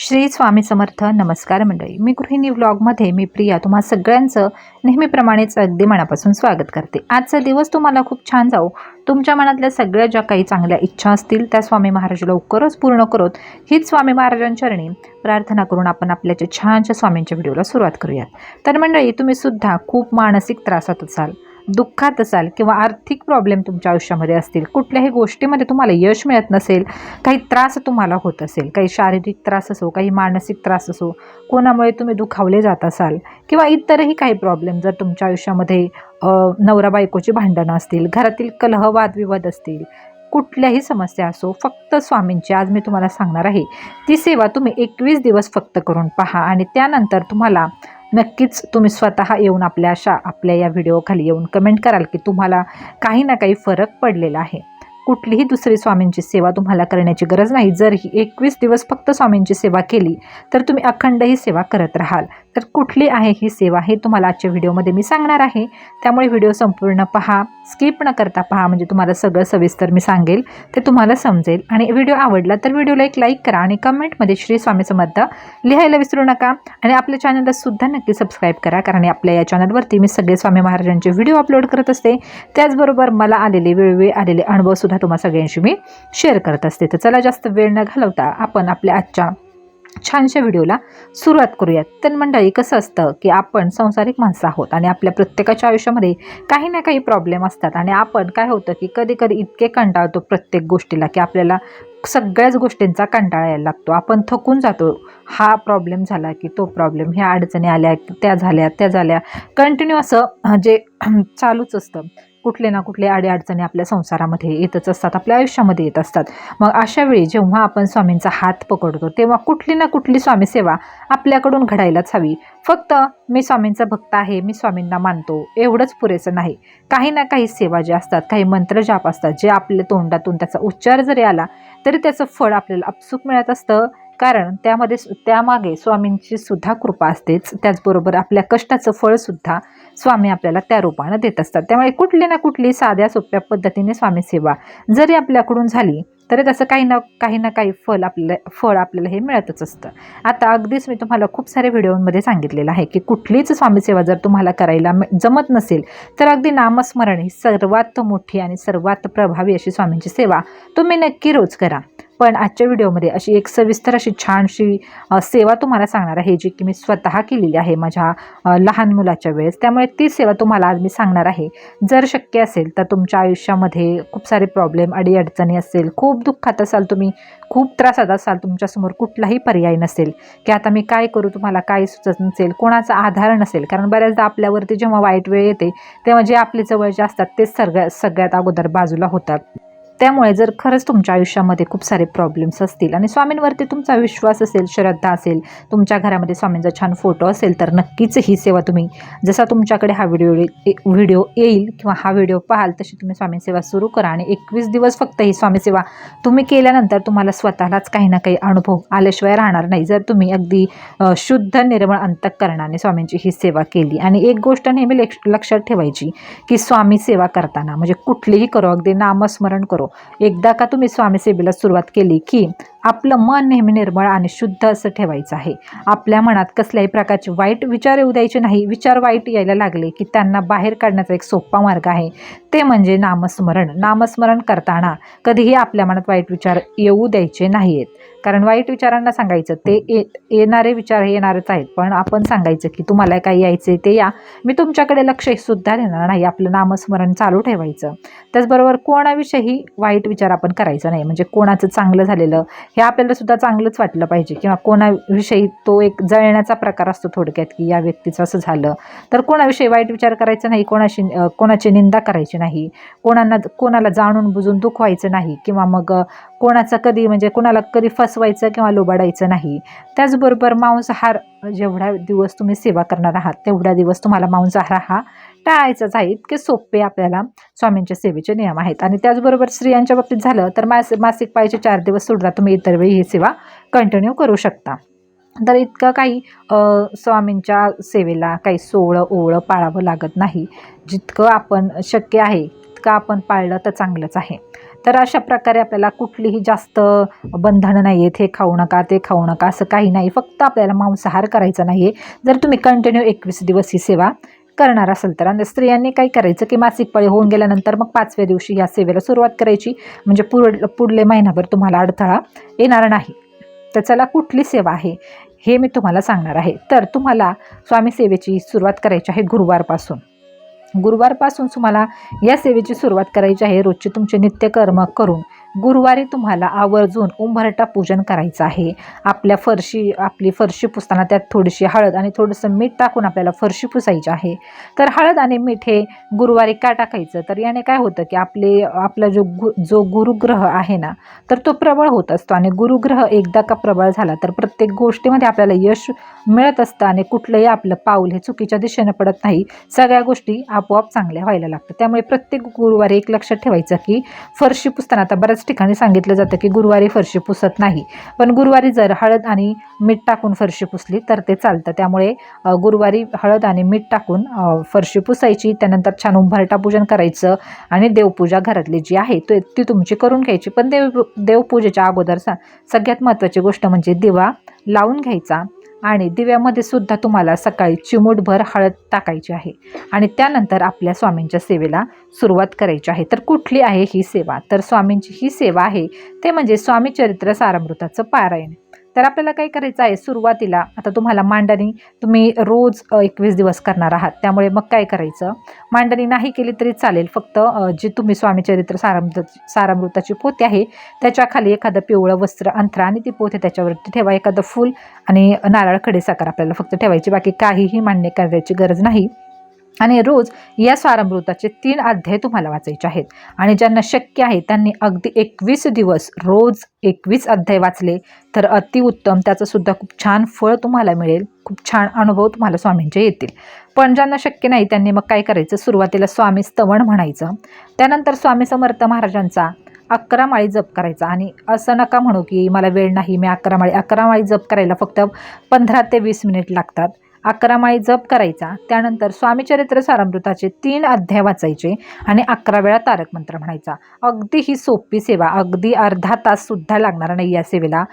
श्री स्वामी समर्थ नमस्कार मंडळी. मी गृहिणी व्लॉगमध्ये मी प्रिया तुम्हा सगळ्यांचं नेहमीप्रमाणेच अगदी मनापासून स्वागत करते. आजचा दिवस तुम्हाला खूप छान जाऊ तुमच्या मनातल्या सगळ्या ज्या काही चांगल्या इच्छा असतील त्या स्वामी महाराज लवकरच पूर्ण करोत. हीच स्वामी महाराजांचरणी प्रार्थना करून आपण आपल्याच्या छानच्या स्वामींच्या व्हिडिओला सुरुवात करूयात. तर मंडळी तुम्ही सुद्धा खूप मानसिक त्रासात असाल. दुःखात असाल किंवा आर्थिक प्रॉब्लेम तुमच्या आयुष्यामध्ये असतील कुठल्याही गोष्टीमध्ये तुम्हाला यश मिळत नसेल काही त्रास तुम्हाला होत असेल काही शारीरिक त्रास असो काही मानसिक त्रास असो कोणामुळे तुम्ही दुखावले जात असाल किंवा इतरही काही प्रॉब्लेम जर तुमच्या आयुष्यामध्ये नवरा बायकोची भांडणं असतील घरातील कलह वादविवाद असतील कुठल्याही समस्या असो फक्त स्वामींची आज मी तुम्हाला सांगणार आहे. ती सेवा तुम्ही एकवीस दिवस फक्त करून पहा आणि त्यानंतर तुम्हाला नक्कीच तुम्ही स्वतः येऊन आपल्या अशा आपल्या या व्हिडिओखाली येऊन कमेंट कराल की तुम्हाला काही ना काही फरक पडलेला आहे. कुठलीही दुसरी स्वामींची सेवा तुम्हाला करण्याची गरज नाही. जर ही एकवीस दिवस फक्त स्वामींची सेवा केली तर तुम्ही अखंड ही सेवा करत राहाल. तर कुठली आहे ही सेवा हे तुम्हाला आजच्या व्हिडिओमध्ये मी सांगणार आहे. त्यामुळे व्हिडिओ संपूर्ण पहा स्किप न करता पहा म्हणजे तुम्हाला सगळं सविस्तर मी सांगेल ते तुम्हाला समजेल. आणि व्हिडिओ आवडला तर व्हिडिओला एक लाईक करा आणि कमेंटमध्ये श्री स्वामी समर्थ लिहायला विसरू नका. आणि आपल्या चॅनलला सुद्धा नक्की सबस्क्राईब करा कारण आपल्या या चॅनलवरती मी सगळे स्वामी महाराजांचे व्हिडिओ अपलोड करत असते. त्याचबरोबर मला आलेले वेळोवेळी आलेले अनुभवसुद्धा तुम्हा सगळ्यांशी मी शेअर करत असते. तर चला जास्त वेळ न घालवता आपण आपल्या आजच्या छानशा व्हिडिओला सुरुवात करूयात. तर मंडळी कसं असतं की आपण संसारिक माणसं आहोत आणि आपल्या प्रत्येकाच्या आयुष्यामध्ये काही ना काही प्रॉब्लेम असतात आणि आपण काय होतं की कधी कधी इतके कंटाळतो प्रत्येक गोष्टीला की आपल्याला सगळ्याच गोष्टींचा कंटाळा यायला लागतो. आपण थकून जातो. हा प्रॉब्लेम झाला की तो प्रॉब्लेम ह्या अडचणी आल्या त्या झाल्या त्या झाल्या. कंटिन्यू असं जे चालूच असतं. कुठले ना कुठले अडीअडचणी आपल्या संसारामध्ये येतच असतात आपल्या आयुष्यामध्ये येत असतात. मग अशा वेळी जेव्हा आपण स्वामींचा हात पकडतो तेव्हा कुठली ना कुठली स्वामी सेवा आपल्याकडून घडायलाच हवी. फक्त मी स्वामींचा भक्त आहे मी स्वामींना मानतो एवढंच पुरेसं नाही. काही ना काही सेवा ज्या असतात काही मंत्र जाप असतात जे आपल्या तोंडातून त्याचा उच्चार जरी आला तरी त्याचं फळ आपल्याला अपसुक मिळत असतं. कारण त्यामध्ये सु- त्यामागे स्वामींची सुद्धा कृपा असतेच. त्याचबरोबर आपल्या कष्टाचं फळसुद्धा स्वामी आपल्याला त्या रूपानं देत असतात. त्यामुळे कुठली ना कुठली साध्या सोप्या पद्धतीने स्वामी सेवा जरी आपल्याकडून झाली तरी त्याचं काही ना काही ना काही फळ आपल्याला फळ आपल्याला हे मिळतच असतं. आता अगदीच मी तुम्हाला खूप सारे व्हिडिओमध्ये सांगितलेलं आहे की कुठलीच स्वामी सेवा जर तुम्हाला करायला म- जमत नसेल तर अगदी नामस्मरण ही सर्वात मोठी आणि सर्वात प्रभावी अशी स्वामींची सेवा तुम्ही नक्की रोज करा. पण आजच्या व्हिडिओमध्ये अशी एक सविस्तर अशी छानशी सेवा तुम्हाला सांगणार आहे जी की मी स्वतः केलेली आहे माझ्या लहान मुलाच्या वेळेस. त्यामुळे ती सेवा तुम्हाला आज मी सांगणार आहे. जर शक्य असेल तर तुमच्या आयुष्यामध्ये खूप सारे प्रॉब्लेम अडीअडचणी असेल खूप दुःखात असाल तुम्ही खूप त्रासात असाल तुमच्यासमोर कुठलाही पर्याय नसेल की आता मी काय करू तुम्हाला काय सुचत नसेल कोणाचा आधार नसेल कारण बऱ्याचदा आपल्यावरती जेव्हा वाईट वेळ येते तेव्हा जे आपले जवळचे असतात तेच सगळ्या सगळ्यात अगोदर बाजूला होतात. त्यामुळे जर खरंच तुमच्या आयुष्यामध्ये खूप सारे प्रॉब्लेम्स असतील आणि स्वामींवरती तुमचा विश्वास असेल श्रद्धा असेल तुमच्या घरामध्ये स्वामींचा छान फोटो असेल तर नक्कीच ही सेवा तुम्ही जसा तुमच्याकडे हा व्हिडिओ व्हिडिओ येईल किंवा हा व्हिडिओ पाहाल तशी तुम्ही स्वामी सेवा सुरू करा आणि एकवीस दिवस फक्त ही स्वामी सेवा तुम्ही केल्यानंतर तुम्हाला स्वतःलाच काही ना काही अनुभव आल्याशिवाय राहणार नाही. जर तुम्ही अगदी शुद्ध निर्मळ अंतकरणाने स्वामींची ही सेवा केली आणि एक गोष्ट नेहमी लक्षात ठेवायची की स्वामी सेवा करताना म्हणजे कुठलीही करो अगदी नामस्मरण करो एकदा का तुम्ही स्वामी सेवेला सुरुवात केली की आपलं मन नेहमी निर्मळ आणि शुद्ध असं ठेवायचं आहे. आपल्या मनात कसल्याही प्रकारचे वाईट विचार येऊ द्यायचे नाही. विचार वाईट यायला लागले की त्यांना बाहेर काढण्याचा एक सोपा मार्ग आहे. ते म्हणजे नामस्मरण. नामस्मरण करताना कधीही आपल्या मनात वाईट विचार येऊ द्यायचे नाही आहेत कारण वाईट विचारांना सांगायचं ते ये येणारे विचार हे येणारच आहेत. पण आपण सांगायचं की तुम्हाला काय आहे ते या. मी तुमच्याकडे लक्षसुद्धा देणार नाही. आपलं नामस्मरण चालू ठेवायचं. त्याचबरोबर कोणाविषयी वाईट विचार आपण करायचा नाही. म्हणजे कोणाचं चांगलं झालेलं हे आपल्याला सुद्धा चांगलंच वाटलं पाहिजे किंवा कोणाविषयी तो एक जळण्याचा प्रकार असतो थोडक्यात की या व्यक्तीचं असं झालं. तर कोणाविषयी वाईट विचार करायचा नाही कोणाशी कोणाची निंदा करायची नाही कोणाला कोणाला जाणून बुजून दुखवायचं नाही किंवा मग कोणाचं कधी म्हणजे कोणाला कधी फसवायचं किंवा लोबाडायचं नाही. त्याचबरोबर मांसाहार जेवढा दिवस तुम्ही सेवा करणार आहात तेवढा दिवस तुम्हाला मांसाहार हा टाळायचंच आहे इतके सोपे आपल्याला स्वामींच्या सेवेचे नियम आहेत. आणि त्याचबरोबर स्त्रियांच्या बाबतीत झालं तर मास मासिक पाळीचे चार दिवस सोडला तुम्ही इतर वेळी ही सेवा कंटिन्यू करू शकता. तर इतकं काही स्वामींच्या सेवेला काही सोळं ओवळं पाळावं लागत नाही. जितकं आपण शक्य आहे तितकं आपण पाळलं तर चांगलंच आहे. तर अशा प्रकारे आपल्याला कुठलीही जास्त बंधनं नाही आहेत हे खाऊ नका ते खाऊ नका असं काही नाही. फक्त आपल्याला मांसाहार करायचा नाही आहे जर तुम्ही कंटिन्यू एकवीस दिवस ही सेवा करणार असेल तर. आणि स्त्रियांनी काय करायचं की मासिक पाळी होऊन गेल्यानंतर मग पाचव्या दिवशी या सेवेला सुरुवात करायची. म्हणजे पुढ पुढले महिनाभर तुम्हाला अडथळा येणार नाही. तर चला कुठली सेवा आहे हे मी तुम्हाला सांगणार आहे. तर तुम्हाला स्वामी सेवेची सुरुवात करायची आहे गुरुवारपासून. गुरुवारपासून तुम्हाला या सेवेची सुरुवात करायची आहे. रोजचे तुमचे नित्यकर्म करून. गुरुवारी तुम्हाला आवर्जून उंबरटा पूजन करायचं आहे. आपल्या फरशी आपली फरशी पुसताना त्यात थोडीशी हळद आणि थोडंसं मीठ टाकून आपल्याला फरशी पुसायची आहे. तर हळद आणि मीठ हे गुरुवारी का टाकायचं? तर याने काय होतं की आपले आपला जो गु जो गुरुग्रह आहे ना तर तो प्रबळ होत असतो आणि गुरुग्रह एकदा का प्रबळ झाला तर प्रत्येक गोष्टीमध्ये आपल्याला यश मिळत असतं आणि कुठलंही आपलं पाऊल हे चुकीच्या दिशेनं पडत नाही. सगळ्या गोष्टी आपोआप चांगल्या व्हायला लागतात. त्यामुळे प्रत्येक गुरुवारी एक लक्षात ठेवायचं की फरशी पुसताना आता बऱ्याच ठिकाणी सांगितलं जातं की गुरुवारी फरशी पुसत नाही. पण गुरुवारी जर हळद आणि मीठ टाकून फरशी पुसली तर ते चालतं. त्यामुळे गुरुवारी हळद आणि मीठ टाकून फरशी पुसायची त्यानंतर छान उंबरटा पूजन करायचं आणि देवपूजा घरातली जी आहे ते ती तुमची करून घ्यायची. पण देव देवपूजेच्या अगोदर सगळ्यात महत्त्वाची गोष्ट म्हणजे दिवा लावून घ्यायचा. आणि दिव्यामध्ये सुद्धा तुम्हाला सकाळी चिमूटभर हळद टाकायची आहे. आणि त्यानंतर आपल्या स्वामींच्या सेवेला सुरुवात करायची आहे. तर कुठली आहे ही सेवा? तर स्वामींची ही सेवा आहे ते म्हणजे स्वामी चरित्र सारामृताचं पारायण. तर आपल्याला काय करायचं आहे? सुरुवातीला आता तुम्हाला मांडणी तुम्ही रोज एकवीस दिवस करणार आहात. त्यामुळे मग काय करायचं? मांडणी नाही केली तरी चालेल. फक्त जी तुम्ही स्वामी चरित्र सारामृत सारामृताची पोते आहे त्याच्याखाली एखादं पिवळं वस्त्र अंथरा आणि ती पोते त्याच्यावरती ठेवा. एखादं फूल आणि नारळ खडीसाखर आपल्याला फक्त ठेवायची. बाकी काहीही मान्य करायची गरज नाही. आणि रोज या स्वारामृताचे तीन अध्याय तुम्हाला वाचायचे आहेत. आणि ज्यांना शक्य आहे त्यांनी अगदी एकवीस दिवस रोज एकवीस अध्याय वाचले तर अतिउत्तम त्याचं सुद्धा खूप छान फळ तुम्हाला मिळेल. खूप छान अनुभव तुम्हाला स्वामींचे येतील. पण ज्यांना शक्य नाही त्यांनी मग काय करायचं? सुरुवातीला स्वामी स्तवण म्हणायचं. त्यानंतर स्वामी समर्थ महाराजांचा अकरा माळी जप करायचा. आणि असं नका म्हणू की मला वेळ नाही मी अकरा माळी अकरा माळी जप करायला फक्त पंधरा ते वीस मिनिट लागतात. अकरा माळी जप करायचा. त्यानंतर स्वामीचरित्र सारामृताचे तीन अध्याय वाचायचे आणि अकरा वेळा तारक मंत्र म्हणायचा. अगदी ही सोपी सेवा अगदी अर्धा ताससुद्धा लागणार नाही या सेवेला.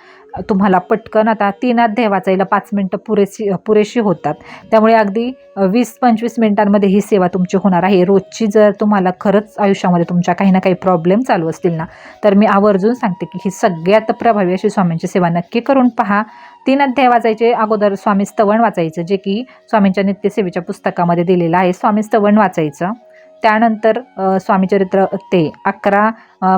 तुम्हाला पटकन आता तीन अध्याय वाचायला पाच मिनटं पुरेशी पुरेशी होतात. त्यामुळे अगदी वीस पंचवीस मिनिटांमध्ये ही सेवा तुमची होणार आहे. रोजची जर तुम्हाला खरंच आयुष्यामध्ये तुमच्या काही ना काही प्रॉब्लेम चालू असतील ना तर मी आवर्जून सांगते की ही सगळ्यात प्रभावी अशी स्वामींची सेवा नक्की करून पहा. तीन अध्याय वाचायचे. अगोदर स्वामी स्तवण वाचायचं जे की स्वामींच्या नित्यसेवेच्या पुस्तकामध्ये दिलेलं आहे. स्वामी स्तवण वाचायचं. त्यानंतर स्वामीचरित्र ते अकरा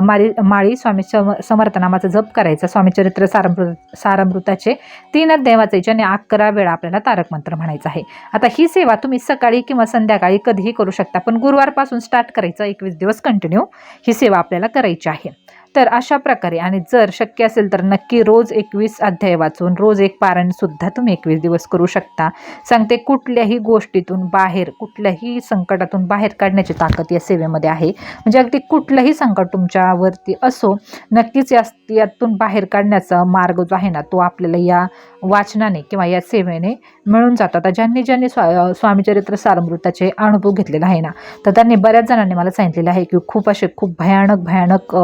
माळी माळी स्वामी सम समर्थनामाचा जप करायचा. स्वामीचरित्र सारामृत सारामृताचे तीन अध्याय वाचायचे आणि अकरा वेळा आपल्याला तारक मंत्र म्हणायचं आहे. आता ही सेवा तुम्ही सकाळी किंवा संध्याकाळी कधीही करू शकता पण गुरुवारपासून स्टार्ट करायचं. एकवीस दिवस कंटिन्यू ही सेवा आपल्याला करायची आहे. तर अशा प्रकारे. आणि जर शक्य असेल तर नक्की रोज एकवीस अध्याय वाचून रोज एक पारणसुद्धा तुम्ही एकवीस दिवस करू शकता. सांगते कुठल्याही गोष्टीतून बाहेर कुठल्याही संकटातून बाहेर काढण्याची ताकद या सेवेमध्ये आहे. म्हणजे अगदी कुठलंही संकट तुमच्यावरती असो नक्कीच या यातून बाहेर काढण्याचा मार्ग जो आहे ना तो आपल्याला या वाचनाने किंवा या सेवेने मिळून जातात आता ज्यांनी ज्यांनी स्वा स्वामीचरित्र सारमृताचे अनुभव घेतलेला आहे ना तर त्यांनी बऱ्याच जणांनी मला सांगितलेलं आहे की खूप असे खूप भयानक भयानक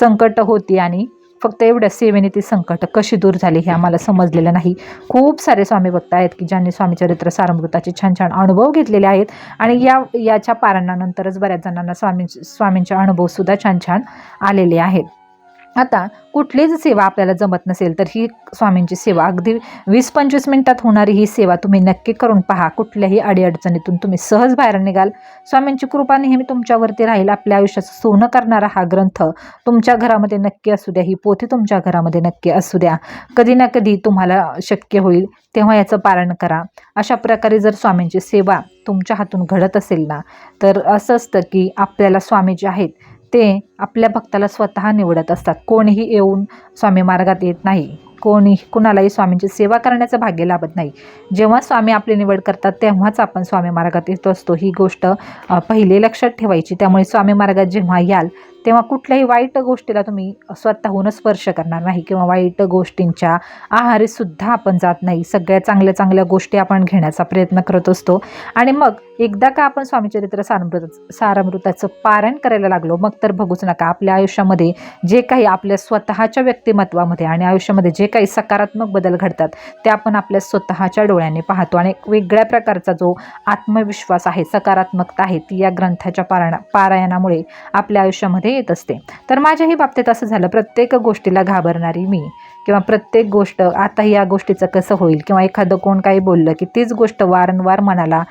संकट होती आणि फक्त एवढ्या सेवेने ती संकट कशी दूर झाली हे आम्हाला समजलेलं नाही. खूप सारे स्वामी भक्त आहेत की ज्यांनी स्वामीचरित्र सारमृताचे छान छान अनुभव घेतलेले आहेत आणि या याच्या पारणानंतरच बऱ्याच जणांना स्वामी स्वामींचे अनुभवसुद्धा छान छान आलेले आहेत. आता कुठलीच सेवा आपल्याला जमत नसेल तर ही स्वामींची सेवा. अगदी वीस पंचवीस मिनिटात होणारी ही सेवा तुम्ही नक्की करून पहा. कुठल्याही अडीअडचणीतून तुम्ही सहज बाहेर निघाल. स्वामींची कृपा नेहमी तुमच्यावरती राहील. आपल्या आयुष्याचं सोनं करणारा हा ग्रंथ तुमच्या घरामध्ये नक्की असू द्या. ही पोथी तुमच्या घरामध्ये नक्की असू द्या. कधी ना कधी तुम्हाला शक्य होईल. तेव्हा याचं पारण करा. अशा प्रकारे जर स्वामींची सेवा तुमच्या हातून घडत असेल ना तर असं असतं की आपल्याला स्वामी जे आहेत ते आपल्या भक्ताला स्वतः निवडत असतात. कोणीही येऊन स्वामी मार्गात येत नाही. कोणी कुणालाही स्वामींची सेवा करण्याचं भाग्य लाभत नाही. जेव्हा स्वामी आपली निवड करतात तेव्हाच आपण स्वामी मार्गात येत असतो. ही गोष्ट पहिले लक्षात ठेवायची. त्यामुळे स्वामी मार्गात जेव्हा याल तेव्हा कुठल्याही वाईट गोष्टीला तुम्ही स्वतःहून स्पर्श करणार नाही किंवा वाईट गोष्टींच्या आहारी सुद्धा आपण जात नाही. सगळ्या चांगल्या चांगल्या गोष्टी आपण घेण्याचा प्रयत्न करत असतो. आणि मग एकदा का आपण स्वामीचरित्र सारामृत सारामृताचं पारण करायला लागलो मग तर बघूच नका. आपल्या आयुष्यामध्ये जे काही आपल्या स्वतःच्या व्यक्तिमत्वामध्ये आणि आयुष्यामध्ये जे काही सकारात्मक बदल घडतात ते आपण आपल्या स्वतःच्या डोळ्याने पाहतो. आणि एक वेगळ्या प्रकारचा जो आत्मविश्वास आहे सकारात्मकता आहे ती या ग्रंथाच्या पारायणा पारायणामुळे आपल्या आयुष्यामध्ये येत असते. तर माझ्याही बाबतीत असं झालं. प्रत्येक गोष्टीला घाबरणारी मी किंवा प्रत्येक गोष्ट आता या गोष्टीचं कसं होईल किंवा एखादं कोण काही बोललं की तीच गोष्ट वारंवार मनाला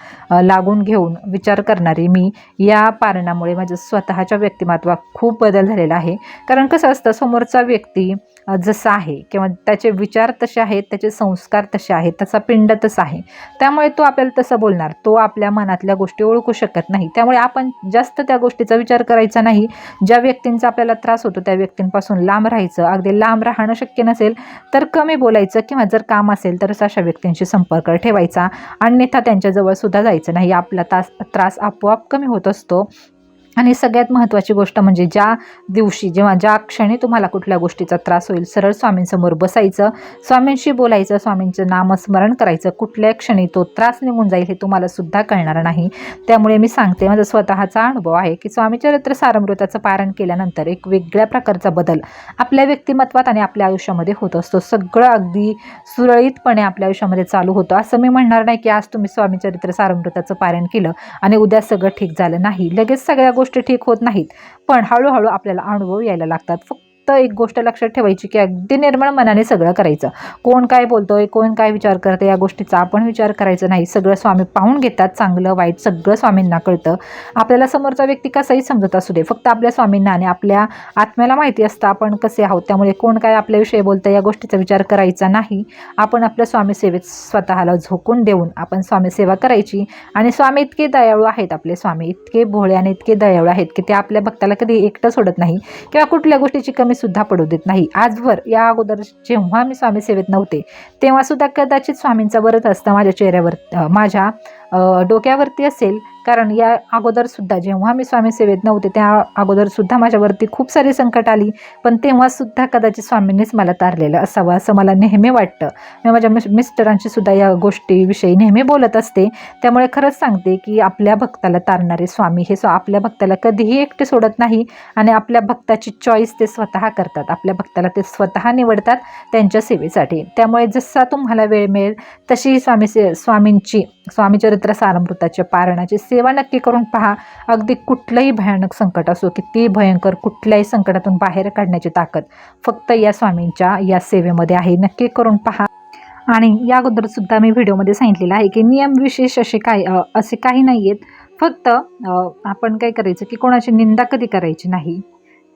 लागून घेऊन विचार करणारी मी या पारणामुळे माझ्या स्वतःच्या व्यक्तिमत्वात खूप बदल झालेला आहे. कारण कसं असतं समोरचा व्यक्ती जसं आहे किंवा त्याचे विचार तसे आहेत त्याचे संस्कार तसे आहेत त्याचा पिंड तसा आहे. त्यामुळे तो आपल्याला तसं बोलणार. तो आपल्या मनातल्या गोष्टी ओळखू शकत नाही. त्यामुळे आपण जास्त त्या गोष्टीचा विचार करायचा नाही. ज्या व्यक्तींचा आपल्याला त्रास होतो त्या व्यक्तींपासून लांब राहायचं. अगदी लांब राहणं शक्य नसेल तर कमी बोलायचं किंवा जर काम असेल तरच अशा व्यक्तींशी संपर्क ठेवायचा. अन्यथा त्यांच्याजवळ सुद्धा जायचं नाही. आपला तास त्रास आपोआप कमी होत असतो. आणि सगळ्यात महत्त्वाची गोष्ट म्हणजे ज्या दिवशी जेव्हा ज्या क्षणी तुम्हाला कुठल्या गोष्टीचा त्रास होईल सरळ स्वामींसमोर बसायचं स्वामींशी बोलायचं स्वामींचं नामस्मरण करायचं कुठल्या क्षणी तो त्रास निघून जाईल हे तुम्हाला सुद्धा कळणार नाही. त्यामुळे मी सांगते माझा स्वतःचा अनुभव आहे की स्वामीचरित्र सारमृताचं पारण केल्यानंतर एक वेगळ्या प्रकारचा बदल आपल्या व्यक्तिमत्वात आणि आपल्या आयुष्यामध्ये होत असतो. सगळं अगदी सुरळीतपणे आपल्या आयुष्यामध्ये चालू होतं. असं मी म्हणणार नाही की आज तुम्ही स्वामीचरित्र सारमृताचं पारण केलं आणि उद्या सगळं ठीक झालं नाही. लगेच सगळ्या गोष्टी ठीक होत नाहीत. पण हळूहळू आपल्याला अनुभव यायला लागतात. फक्त एक गोष्ट लक्षात ठेवायची की अगदी निर्मळ मनाने सगळं करायचं. कोण काय बोलतोय कोण काय विचार करतं या गोष्टीचा आपण विचार करायचा नाही. सगळं स्वामी पाहून घेतात चांगलं वाईट सगळं स्वामींना कळतं. आपल्याला समोरचा व्यक्ती कसाही समजत असू दे फक्त आपल्या स्वामींना आणि आपल्या आत्म्याला माहिती असतं आपण कसे आहोत. त्यामुळे कोण काय आपल्याविषयी बोलतं या गोष्टीचा विचार करायचा नाही. आपण आपल्या स्वामी सेवेत स्वतःला झोकून देऊन आपण स्वामी सेवा करायची. आणि स्वामी इतके दयाळू आहेत आपले स्वामी. इतके भोळे आणि इतके दयाळू आहेत की ते आपल्या भक्ताला कधी एकटं सोडत नाही. किंवा कुठल्या गोष्टीची कमी सुद्धा पडू देत नाही. आजवर या अगोदर जेव्हा मी स्वामी सेवेत नव्हते तेव्हा सुद्धा कदाचित स्वामींचा वरत असतं माझ्या चेहऱ्यावर माझ्या डोक्यावरती असेल कारण या अगोदर सुद्धा जेव्हा मी स्वामी सेवेत नव्हते त्या अगोदर सुद्धा माझ्यावरती खूप सारी संकट आली. पण तेव्हा सुद्धा कदाचित स्वामींनीच मला तारलेलं असावं असं मला नेहमी वाटतं. मी माझ्या मिस मिस्टरांशी सुद्धा या गोष्टीविषयी नेहमी बोलत असते. त्यामुळे खरंच सांगते की आपल्या भक्ताला तारणारे स्वामी हे स्व आपल्या भक्ताला कधीही एकटे सोडत नाही आणि आपल्या भक्ताची चॉईस ते स्वतः करतात. आपल्या भक्ताला ते स्वतः निवडतात त्यांच्या सेवेसाठी. त्यामुळे जसा तुम्हाला वेळ मिळेल तशी स्वामी से स्वामींची स्वामीचरित्र सारमृताच्या पारणाची सेवा नक्की करून पहा. अगदी कुठलंही भयानक संकट असो किती भयंकर कुठल्याही संकटातून बाहेर काढण्याची ताकद फक्त या स्वामींच्या या सेवेमध्ये आहे. नक्की करून पहा. आणि या अगोदर सुद्धा मी व्हिडिओमध्ये सांगितलेलं आहे की नियम विशेष असे काय असे काही नाही आहेत फक्त आपण काय करायचं की कोणाची निंदा कधी करायची नाही.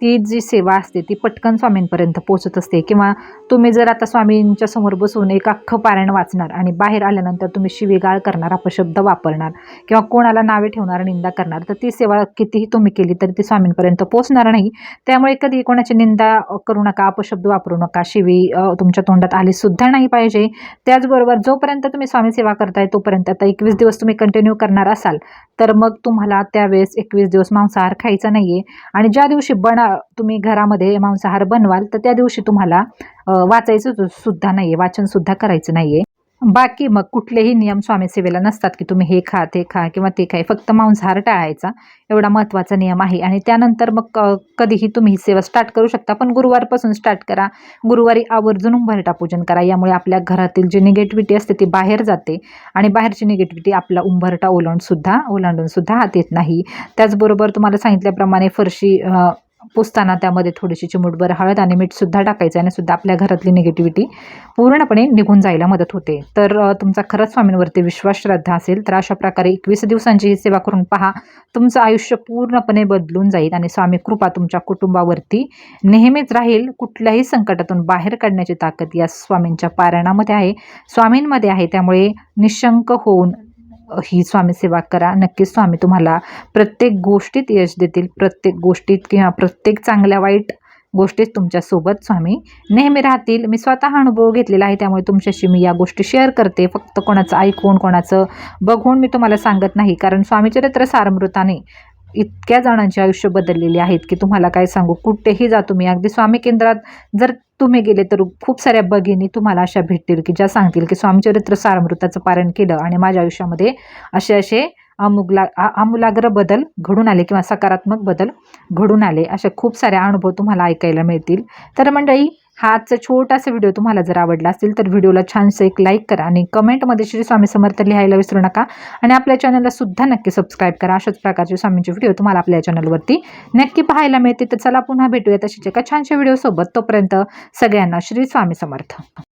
ती जी सेवा असते ती पटकन स्वामींपर्यंत पोचत असते. किंवा तुम्ही जर आता स्वामींच्या समोर बसून एक अख्खं पारायण वाचणार आणि बाहेर आल्यानंतर तुम्ही शिवीगाळ करणार अपशब्द वापरणार किंवा कोणाला नावे ठेवणार निंदा करणार तर ती सेवा कितीही तुम्ही केली तरी ती स्वामींपर्यंत पोचणार नाही. त्यामुळे कधी कोणाची निंदा करू नका अपशब्द वापरू नका शिवी तुमच्या तोंडात आली सुद्धा नाही पाहिजे. त्याचबरोबर जोपर्यंत तुम्ही स्वामी सेवा करताय तोपर्यंत आता एकवीस दिवस तुम्ही कंटिन्यू करणार असाल तर मग तुम्हाला त्यावेळेस एकवीस दिवस मांसाहार खायचा नाही आहे आणि ज्या दिवशी बना तुम्ही घरामध्ये मांसाहार बनवाल तर त्या दिवशी तुम्हाला वाचायचं सुद्धा नाही आहे वाचनसुद्धा करायचं नाही आहे बाकी मग कुठलेही नियम स्वामीसेवेला नसतात की तुम्ही हे खा ते खा किंवा ते खाय फक्त मांसाहार टाळायचा. एवढा महत्त्वाचा नियम आहे. आणि त्यानंतर मग कधीही तुम्ही ही सेवा स्टार्ट करू शकता पण गुरुवारपासून स्टार्ट करा. गुरुवारी आवर्जून उंभरटा पूजन करा. यामुळे आपल्या घरातील जी निगेटिव्हिटी असते ती बाहेर जाते आणि बाहेरची निगेटिव्हिटी आपला उंभरटा ओलांडसुद्धा ओलांडूनसुद्धा हात येत नाही. त्याचबरोबर तुम्हाला सांगितल्याप्रमाणे फरशी पुसताना त्यामध्ये थोडीशी चिमूटभर हळद आणि मीठसुद्धा टाकायचं आणि सुद्धा आपल्या घरातली निगेटिव्हिटी पूर्णपणे निघून जायला मदत होते. तर तुमचा खरंच स्वामींवरती विश्वास श्रद्धा असेल तर अशा प्रकारे एकवीस दिवसांची ही सेवा करून पहा. तुमचं आयुष्य पूर्णपणे बदलून जाईल आणि स्वामी कृपा तुमच्या कुटुंबावरती नेहमीच राहील. कुठल्याही संकटातून बाहेर काढण्याची ताकद या स्वामींच्या पारायणामध्ये आहे. स्वामींमध्ये आहे त्यामुळे निशंक होऊन ही स्वामी सेवा करा. नक्कीच स्वामी तुम्हाला प्रत्येक गोष्टीत यश देतील. प्रत्येक गोष्टीत किंवा प्रत्येक चांगल्या वाईट गोष्टीत तुमच्यासोबत स्वामी नेहमी राहतील. मी स्वतः अनुभव घेतलेला आहे. त्यामुळे तुमच्याशी मी या गोष्टी शेअर करते. फक्त कोणाचं ऐकून कोणाचं बघून मी तुम्हाला सांगत नाही. कारण स्वामीचरित्र सारमृताने इतक्या जणांचे आयुष्य बदललेले आहेत की तुम्हाला काय सांगू? कुठेही जा तुम्ही. अगदी स्वामी केंद्रात जर तुम्ही गेले तर खूप साऱ्या भगिनी तुम्हाला अशा भेटतील की ज्या सांगतील की स्वामीचरित्र सारमृताचं पारण केलं आणि माझ्या आयुष्यामध्ये असे असे अमुगला आ- आमूलाग्र बदल घडून आले किंवा सकारात्मक बदल घडून आले असे खूप सारे अनुभव तुम्हाला ऐकायला मिळतील. तर मंडळी हा आजचा छोटासा व्हिडिओ तुम्हाला जर आवडला असेल तर व्हिडिओला छानसं एक लाईक करा आणि कमेंटमध्ये श्री स्वामी समर्थ लिहायला विसरू नका. आणि आपल्या चॅनलला सुद्धा नक्की सबस्क्राईब करा. अशाच प्रकारचे स्वामींचे व्हिडिओ तुम्हाला आपल्या चॅनलवरती नक्की पाहायला मिळते तर चला पुन्हा भेटूया तशीच एका छानशा व्हिडिओसोबत तोपर्यंत सगळ्यांना श्री स्वामी समर्थ.